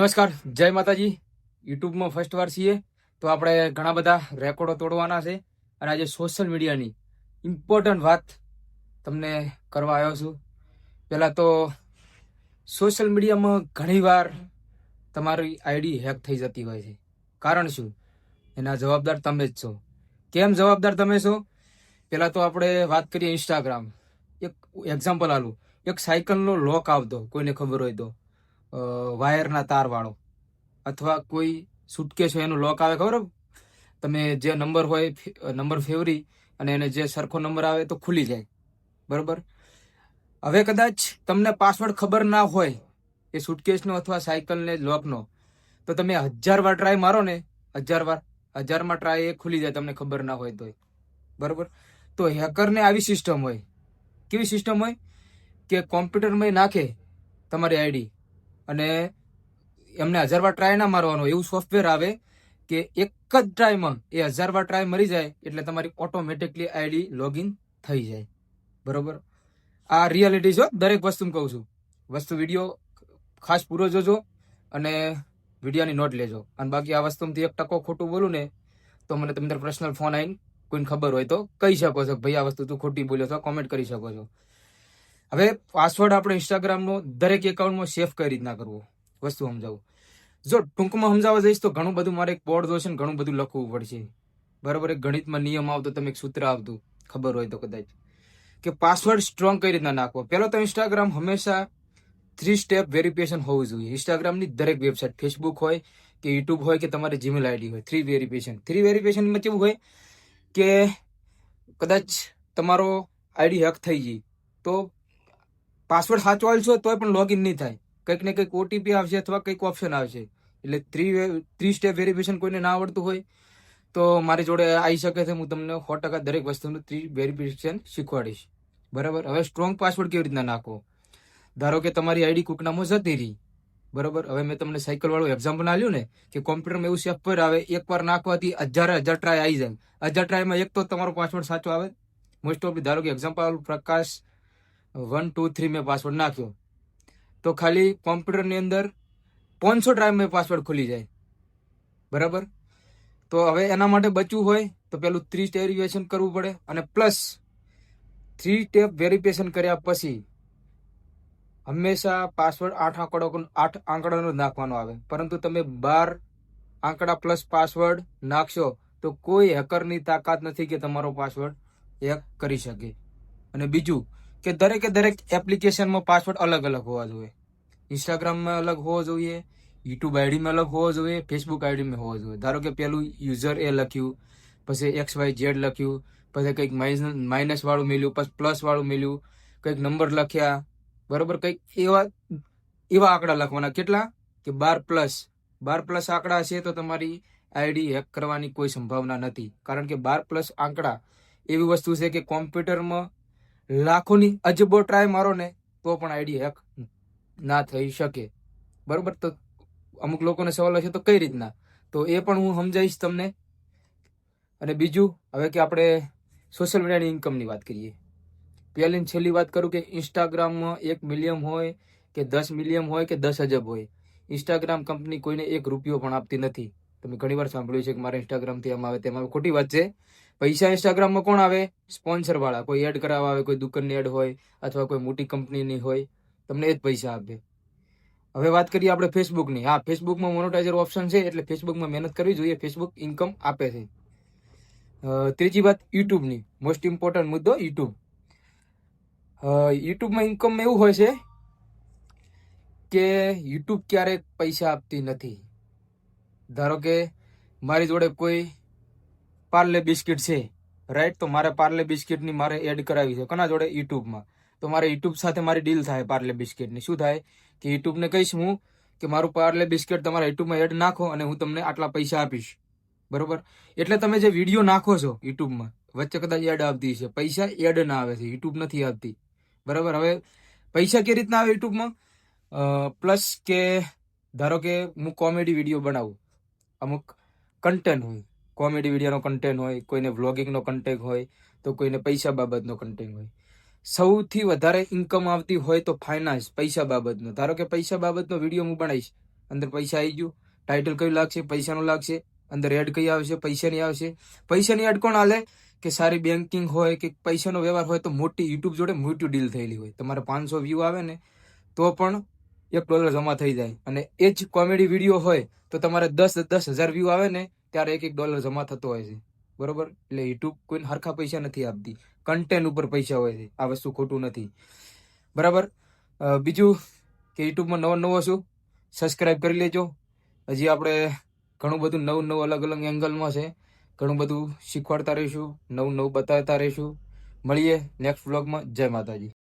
નમસ્કાર, જય માતાજી. યુટ્યુબમાં ફર્સ્ટ વાર છીએ તો આપણે ઘણા બધા રેકોર્ડો તોડવાના છે અને આજે સોશિયલ મીડિયાની ઇમ્પોર્ટન્ટ વાત તમને કરવા આવ્યો છું. પહેલાં તો સોશિયલ મીડિયામાં ઘણીવાર તમારી આઈડી હેક થઈ જતી હોય છે. કારણ શું? એના જવાબદાર તમે જ છો. કેમ જવાબદાર તમે છો? પહેલાં તો આપણે વાત કરીએ ઇન્સ્ટાગ્રામ એક એક્ઝામ્પલ આલું. એક સાયકલનો લોક આવતો, કોઈને ખબર હોય તો. વાયરના તારવાળો. અથવા કોઈ સુટકેસ હોય એનું લોક આવે, ખબર તમે જે નંબર હોય નંબર ફેવરી અને એને જે સરખો નંબર આવે તો ખુલી જાય. બરોબર? હવે કદાચ તમને પાસવર્ડ ખબર ના હોય એ સુટકેસનો અથવા સાયકલને લોકનો, તો તમે હજાર વાર ટ્રાય મારો ને, હજાર વાર, હજારમાં ટ્રાય એ ખુલી જાય તમને ખબર ના હોય તોય. બરોબર? તો હેકરને આવી સિસ્ટમ હોય. કેવી સિસ્ટમ હોય? કે કોમ્પ્યુટરમાં નાખે તમારી આઈડી અને એમને હજાર વાર ટ્રાય ના મારવાનો એવું સોફ્ટવેર આવે કે એક જ ટ્રાયમાં એ હજાર વાર ટ્રાય મરી જાય, એટલે તમારી ઓટોમેટિકલી આઈડી લોગિન થઈ જાય. બરોબર? આ રિયાલિટી છે દરેક વસ્તુ કહું છું. વસ્તુ વીડિયો ખાસ પૂરો જોજો અને વિડીયોની નોટ લેજો. અને બાકી આ વસ્તુમાંથી એક ટકો ખોટું બોલું ને, તો મને તમે પર્સનલ ફોન આવીને કોઈને ખબર હોય તો કહી શકો છો ભાઈ આ વસ્તુ તું ખોટી બોલ્યો છો કોમેન્ટ કરી શકો છો. હવે પાસવર્ડ આપણે ઇન્સ્ટાગ્રામનો દરેક એકાઉન્ટમાં સેફ કઈ રીતના કરવો? વસ્તુ સમજાવું. જો ટૂંકમાં સમજાવવા જઈશ તો ઘણું બધું મારે એક બોર્ડ જોશે ને ઘણું બધું લખવું પડશે. બરાબર, એક ગણિતમાં નિયમ આવતો, તમે એક સૂત્ર આવતું. ખબર હોય તો કદાચ. કે પાસવર્ડ સ્ટ્રોંગ કઈ રીતના નાખવો? પહેલો તો ઇન્સ્ટાગ્રામ હંમેશા થ્રી સ્ટેપ વેરિફિકેશન હોવું જોઈએ. ઇન્સ્ટાગ્રામની દરેક વેબસાઇટ ફેસબુક હોય કે યુટ્યુબ હોય કે તમારી જીમેલ આઈડી હોય થ્રી વેરિફિકેશન થ્રી વેરિફિકેશનમાં કેવું હોય કે કદાચ તમારો આઈડી હેક થઈ ગઈ, તો પાસવર્ડ સાચો છો તોય પણ લોગિન નહીં થાય. કંઈક ને કંઈક ઓટીપી આવશે અથવા કંઈક ઓપ્શન આવશે. એટલે થ્રી થ્રી સ્ટેપ વેરિફિકેશન કોઈને ના આવડતું હોય, તો મારી જોડે આવી શકે છે. હું તમને સો ટકા દરેક વસ્તુનું થ્રી વેરિફિકેશન શીખવાડીશ. બરાબર? હવે સ્ટ્રોંગ પાસવર્ડ કેવી રીતના નાખો ધારો કે તમારી આઈડી કુકનામાં જતી રહી. બરાબર? હવે મેં તમને સાયકલ વાળું એક્ઝામ્પલ આલ્યું ને, કે કોમ્પ્યુટરમાં એવું સોફ્ટવેર આવે, એકવાર નાખવાથી હજારે હજાર ટ્રાય આવી જાય. હજાર ટ્રાયમાં એક તો તમારો પાસવર્ડ સાચો આવે. મોસ્ટ ઓફ ધારો કે example Prakash one two three મેં પાસવર્ડ નાખ્યો. તો ખાલી કોમ્પ્યુટરની અંદર પાંચસો ડ્રાઈવ મેં પાસવર્ડ ખુલી જાય. બરાબર? તો હવે એના માટે બચવું હોય તો પેલું થ્રી સ્ટેપ વેરિફિકેશન કરવું પડે અને પ્લસ થ્રી સ્ટેપ વેરિફિકેશન કર્યા પછી હંમેશા પાસવર્ડ આઠ આંકડો આઠ આંકડાનો જ નાખવાનો આવે. પરંતુ તમે બાર આંકડા પ્લસ પાસવર્ડ નાખશો તો કોઈ હેકરની તાકાત નથી કે તમારો પાસવર્ડ હેક કરી શકે. અને બીજું કે દરેકે દરેક એપ્લિકેશનમાં પાસવર્ડ અલગ અલગ હોવા જોઈએ. ઇન્સ્ટાગ્રામમાં અલગ હોવો જોઈએ યુટ્યુબ આઈડીમાં અલગ હોવો જોઈએ ફેસબુક આઈડીમાં હોવો જોઈએ. ધારો કે પેલું યુઝર એ લખ્યું, પછી એક્સ વાય ઝેડ લખ્યું, પછી કંઈક માઇનસ વાળું મેલ્યું, પછી પ્લસ વાળું મિલ્યું, કંઈક નંબર લખ્યા, બરોબર? કંઈક એવા એવા આંકડા લખવાના. કેટલા? કે બાર પ્લસ બાર પ્લસ આંકડા હશે તો તમારી આઈડી હેક કરવાની કોઈ સંભાવના નથી. કારણ કે બાર પ્લસ આંકડા એવી વસ્તુ છે કે કોમ્પ્યુટરમાં લાખોની અજબો ટ્રાય મારો ને, તો પણ આઈડી હેક ના થઈ શકે. બરોબર? તો અમુક લોકોને સવાલ હશે તો કઈ રીતના? તો એ પણ હું સમજાવીશ તમને. અને બીજું, હવે કે આપણે સોશિયલ મીડિયાની ઇન્કમની વાત કરીએ. પહેલીને છેલ્લી વાત કરું કે ઇન્સ્ટાગ્રામમાં એક મિલિયમ હોય કે દસ મિલિયમ હોય કે દસ અજબ હોય. ઇન્સ્ટાગ્રામ કંપની કોઈને એક રૂપિયો પણ આપતી નથી. તમે ઘણીવાર સાંભળ્યું છે કે મારા ઇન્સ્ટાગ્રામથી આમ આવે તેમાં. ખોટી વાત છે. પૈસા ઇન્સ્ટાગ્રામમાં કોણ આવે? સ્પોન્સર વાળા. કોઈ એડ કરાવવા આવે, કોઈ દુકાનની એડ હોય, અથવા કોઈ મોટી કંપનીની હોય, તમને એ જ પૈસા આપે. હવે વાત કરીએ આપણે ફેસબુકની હા ફેસબુકમાં મોનોટાઈઝર ઓપ્શન છે, એટલે ફેસબુકમાં મહેનત કરવી જોઈએ. ફેસબુક ઇન્કમ આપે છે. ત્રીજી વાત યુટ્યુબની મોસ્ટ ઇમ્પોર્ટન્ટ મુદ્દો યુટ્યુબ યુટ્યુબમાં ઇન્કમ એવું હોય છે કે યુટ્યુબ ક્યારેક પૈસા આપતી નથી. ધારો કે મારી જોડે કોઈ પાર્લે બિસ્કિટ છે. રાઈટ તો મારે પાર્લે બિસ્કિટની મારે એડ કરાવી છે. કોના જોડે? યુટ્યુબમાં. તો મારે યુટ્યુબ સાથે મારી ડીલ થાય પાર્લે બિસ્કિટની. શું થાય? કે યુટ્યુબને કહીશ હું કે મારું પાર્લે બિસ્કિટ તમારા યુટ્યુબમાં એડ નાખો અને હું તમને આટલા પૈસા આપીશ. બરોબર? એટલે તમે જે વીડિયો નાખો છો યુટ્યુબમાં, વચ્ચે કદાચ એડ આપતી છે પૈસા એડ ના આવે છે. યુટ્યુબ નથી આવતી. બરાબર? હવે પૈસા કેવી રીતના આવે યુટ્યુબમાં? પ્લસ કે ધારો કે હું કોમેડી વીડિયો બનાવું. અમુક કન્ટેન્ટ હોય. કોમેડી વિડીયોનો કન્ટેન્ટ હોય, કોઈને વ્લોગિંગનો કન્ટેન્ટ હોય, તો કોઈને પૈસા બાબતનો કન્ટેન્ટ હોય. સૌથી વધારે ઇન્કમ આવતી હોય તો ફાઇનાન્સ પૈસા બાબતનો. ધારો કે પૈસા બાબતનો વીડિયો હું બનાવીશ, અંદર પૈસા આવી ગયું ટાઇટલ કયું લાગશે, પૈસાનું લાગશે, અંદર એડ કઈ આવશે, પૈસાની આવશે. પૈસાની એડ કોણ હાલે કે સારી બેન્કિંગ હોય, કે પૈસાનો વ્યવહાર હોય, તો મોટી યુટ્યુબ જોડે મોટી ડીલ થયેલી હોય. તમારે પાંચસો વ્યૂ આવે ને, તો પણ એક ડોલર જમા થઈ જાય. અને એ જ કોમેડી વીડિયો હોય, તો તમારે દસ દસ હજાર વ્યૂ આવે ને ત્યારે એક એક ડોલર જમા થતો હોય છે. બરોબર? એટલે યુટ્યુબ કોઈને હરખા પૈસા નથી આપતી. કન્ટેન્ટ ઉપર પૈસા હોય છે. આ વસ્તુ ખોટું નથી. બરાબર? બીજું કે યુટ્યુબમાં નવો નવો શું? સબસ્ક્રાઇબ કરી લેજો. હજી આપણે ઘણું બધું નવું નવું અલગ અલગ એંગલમાં છે. ઘણું બધું શીખવાડતા રહીશું. નવું નવું બતાવતા રહીશું. મળીએ નેક્સ્ટ વ્લોગમાં જય માતાજી.